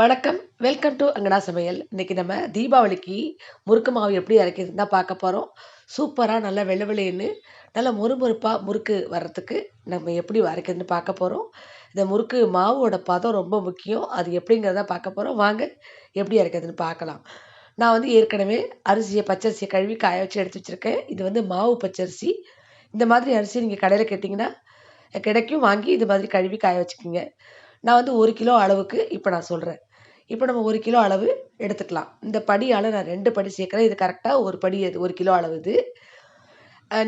வணக்கம். Welcome to அங்கனா சமையல். இன்னைக்கு நம்ம தீபாவளிக்கு முறுக்கு மாவு எப்படி அரைக்கிறதுன்னு தான் பார்க்க போகிறோம் சூப்பராக நல்லா வெள்ளை வெள்ளைன்னு நல்லா முறுமுறுப்பாக முறுக்கு வர்றதுக்கு நம்ம எப்படி அரைக்கிறதுன்னு பார்க்க போகிறோம் இந்த முறுக்கு மாவோட பதம் ரொம்ப முக்கியம். அது எப்படிங்கிறத பார்க்க போகிறோம் வாங்க எப்படி அரைக்கிறதுன்னு பார்க்கலாம். நான் வந்து ஏற்கனவே அரிசியை பச்சரிசியை கழுவி காய வச்சு எடுத்து வச்சுருக்கேன். இது வந்து மாவு பச்சரிசி. இந்த மாதிரி அரிசி நீங்கள் கடையில் கேட்டிங்கன்னா கிடைக்கும். வாங்கி இது மாதிரி கழுவி காய வச்சுக்கோங்க. நான் வந்து ஒரு கிலோ அளவுக்கு இப்போ நான் சொல்கிறேன் இப்போ நம்ம ஒரு கிலோ அளவு எடுத்துக்கலாம். இந்த படியால் நான் ரெண்டு படி சேர்க்குறேன். இது கரெக்டாக ஒரு படி அது ஒரு கிலோ அளவு இது.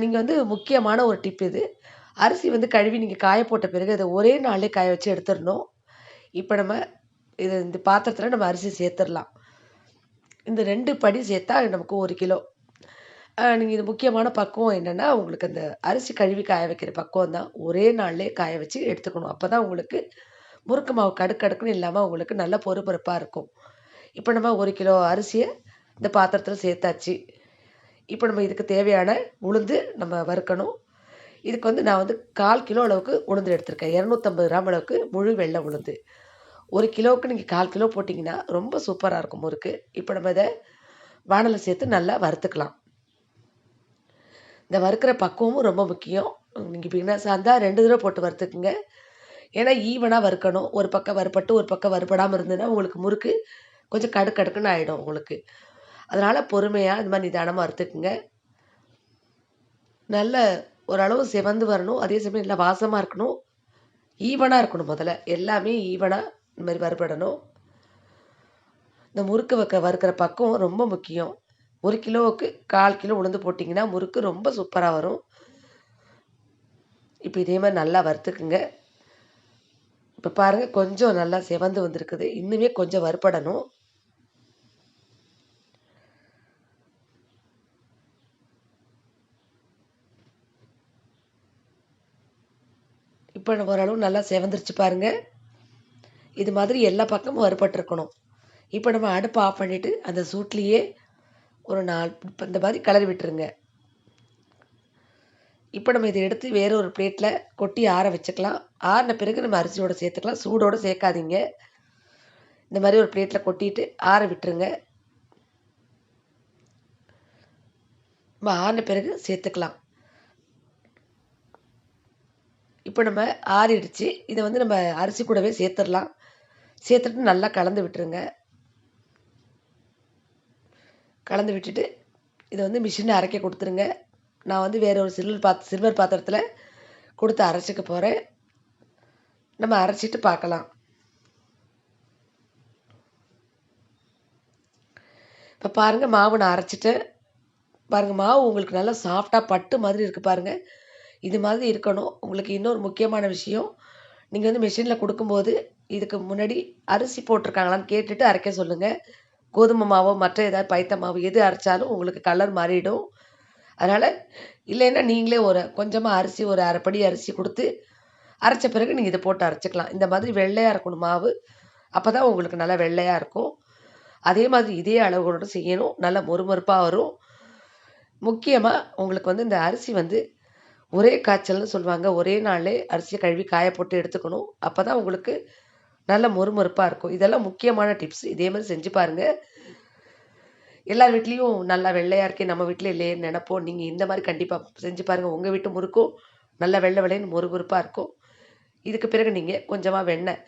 நீங்கள் வந்து முக்கியமான ஒரு டிப் இது. அரிசி வந்து கழுவி நீங்கள் காய போட்ட பிறகு அதை ஒரே நாளே காய வச்சு எடுத்துடணும். இப்போ நம்ம இது இந்த பாத்திரத்தில் நம்ம அரிசி சேர்த்துடலாம். இந்த ரெண்டு படி சேர்த்தா நமக்கு ஒரு கிலோ. நீங்கள் இது முக்கியமான பக்குவம் என்னென்னா உங்களுக்கு அந்த அரிசி கழுவி காய வைக்கிற பக்குவம் தான். ஒரே நாள்லேயே காய வச்சு எடுத்துக்கணும். அப்போ தான் உங்களுக்கு முறுக்கு மாவு கடுக்கடுக்குன்னு இல்லாமல் உங்களுக்கு நல்ல பொறுப்பொறுப்பாக இருக்கும். இப்போ நம்ம ஒரு கிலோ அரிசியை இந்த பாத்திரத்தில் சேர்த்தாச்சு. இப்போ நம்ம இதுக்கு தேவையான உளுந்து நம்ம வறுக்கணும். இதுக்கு வந்து நான் வந்து கால் கிலோ அளவுக்கு உளுந்து எடுத்திருக்கேன். இரநூத்தம்பது கிராம் அளவுக்கு முழு வெள்ளை உளுந்து. ஒரு கிலோவுக்கு நீங்கள் கால் கிலோ போட்டிங்கன்னா ரொம்ப சூப்பராக இருக்கும் முறுக்கு. இப்போ நம்ம இதை வானலில் சேர்த்து நல்லா வறுத்துக்கலாம். இந்த வறுக்கிற பக்குவமும் ரொம்ப முக்கியம். நீங்கள் பிகினர்ஸாக இருந்தால் ரெண்டு தடவை போட்டு வறுத்துக்குங்க. ஏன்னா ஈவனாக வறுக்கணும். ஒரு பக்கம் வறுப்பட்டு ஒரு பக்கம் வறுப்படாமல் இருந்ததுன்னா உங்களுக்கு முறுக்கு கொஞ்சம் கடுக்கடுக்குன்னு ஆகிடும் உங்களுக்கு. அதனால் பொறுமையாக இந்த மாதிரி நிதானமாக வறுத்துக்குங்க. நல்ல ஓரளவு சிவந்து வரணும். அதே சமயம் நல்லா வாசமாக இருக்கணும். ஈவனாக இருக்கணும் முதல்ல. எல்லாமே ஈவனாக இந்த மாதிரி வறுபடணும். இந்த முறுக்கு வைக்க வறுக்கிற பக்கம் ரொம்ப முக்கியம். ஒரு கிலோவுக்கு கால் கிலோ உளுந்து போட்டிங்கன்னா முறுக்கு ரொம்ப சூப்பராக வரும். இப்போ இதே மாதிரி நல்லா வறுத்துக்குங்க. இப்போ பாருங்கள் கொஞ்சம் நல்லா செவந்து வந்திருக்குது. இன்னுமே கொஞ்சம் வறுப்படணும் இப்போ ஓரளவு நல்லா செவந்துருச்சு பாருங்கள் இது மாதிரி எல்லா பக்கமும் வறுபட்டுருக்கணும். இப்போ நம்ம அடுப்பை ஆஃப் பண்ணிவிட்டு அந்த சூட்லேயே ஒரு நாலு இந்த மாதிரி கலர் விட்டுருங்க. இப்போ நம்ம இதை எடுத்து வேறு ஒரு பிளேட்டில் கொட்டி ஆற வச்சுக்கலாம். ஆறின பிறகு நம்ம அரிசியோடு சேர்த்துக்கலாம். சூடோடு சேர்க்காதீங்க. இந்த மாதிரி ஒரு பிளேட்டில் கொட்டிட்டு ஆற விட்டுருங்க. நம்ம ஆறின பிறகு சேர்த்துக்கலாம். இப்போ நம்ம ஆறிடுச்சு. இதை வந்து நம்ம அரிசி கூடவே சேர்த்துடலாம். சேர்த்துட்டு நல்லா கலந்து விட்டுருங்க. கலந்து விட்டுட்டு இதை வந்து மிஷினை அரைக்க கொடுத்துருங்க. நான் வந்து வேறு ஒரு சில்வர் பாத் சில்வர் பாத்திரத்தில் கொடுத்து அரைச்சிக்க போகிறேன் நம்ம அரைச்சிட்டு பார்க்கலாம். இப்போ பாருங்கள் மாவு நான் அரைச்சிட்டேன் பாருங்கள் மாவு உங்களுக்கு நல்லா சாஃப்டாக பட்டு மாதிரி இருக்குது பாருங்கள் இது மாதிரி இருக்கணும். உங்களுக்கு இன்னொரு முக்கியமான விஷயம் நீங்கள் வந்து மிஷினில் கொடுக்கும்போது இதுக்கு முன்னாடி அரிசி போட்டிருக்காங்களான்னு கேட்டுட்டு அரைக்க சொல்லுங்கள் கோதுமை மாவோ மற்ற ஏதாவது பைத்த மாவு எது அரைச்சாலும் உங்களுக்கு கலர் மாறிடும். அதனால் இல்லைன்னா நீங்களே ஒரு கொஞ்சமாக அரிசி ஒரு அரைப்படி அரிசி கொடுத்து அரைச்ச பிறகு நீங்கள் இதை போட்டு அரைச்சிக்கலாம். இந்த மாதிரி வெள்ளையாக இருக்கணும் மாவு. அப்போ தான் உங்களுக்கு நல்லா வெள்ளையாக இருக்கும். அதே மாதிரி இதே அளவுகளோடு செய்யணும். நல்லா மொறுமொறுப்பாக வரும். முக்கியமாக உங்களுக்கு வந்து இந்த அரிசி வந்து ஒரே காய்ச்சல்னு சொல்லுவாங்க. ஒரே நாளே அரிசியை கழுவி காய போட்டு எடுத்துக்கணும். அப்போ தான் உங்களுக்கு நல்ல மொறுமொறுப்பாக இருக்கும். இதெல்லாம் முக்கியமான டிப்ஸ். இதே மாதிரி செஞ்சு பாருங்கள் எல்லார் வீட்லேயும் நல்லா வெள்ளையாக இருக்கே நம்ம வீட்டில் இல்லையே நினப்போம். நீங்கள் இந்த மாதிரி கண்டிப்பாக செஞ்சு பாருங்கள் உங்கள் வீட்டு முறுக்கும் நல்லா வெள்ளை வெள்ளைன்னு மொறுமொறுப்பாக இருக்கும். இதுக்கு பிறகு நீங்கள் கொஞ்சமாக வெண்ணெய்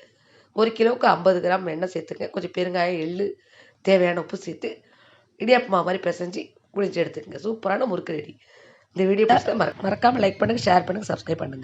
ஒரு கிலோவுக்கு ஐம்பது கிராம் வெண்ணெய் சேர்த்துங்க. கொஞ்சம் பெருங்காயம் எள்ளு தேவையான உப்பு சேர்த்து இடியாப்பமா மாதிரி பிசைஞ்சு குளிச்சு எடுத்துக்கங்க. சூப்பரான முறுக்கு ரெடி. இந்த வீடியோ பிடிச்சா மறக்காமல் லைக் பண்ணுங்கள் ஷேர் பண்ணுங்கள் சப்ஸ்கிரைப் பண்ணுங்கள்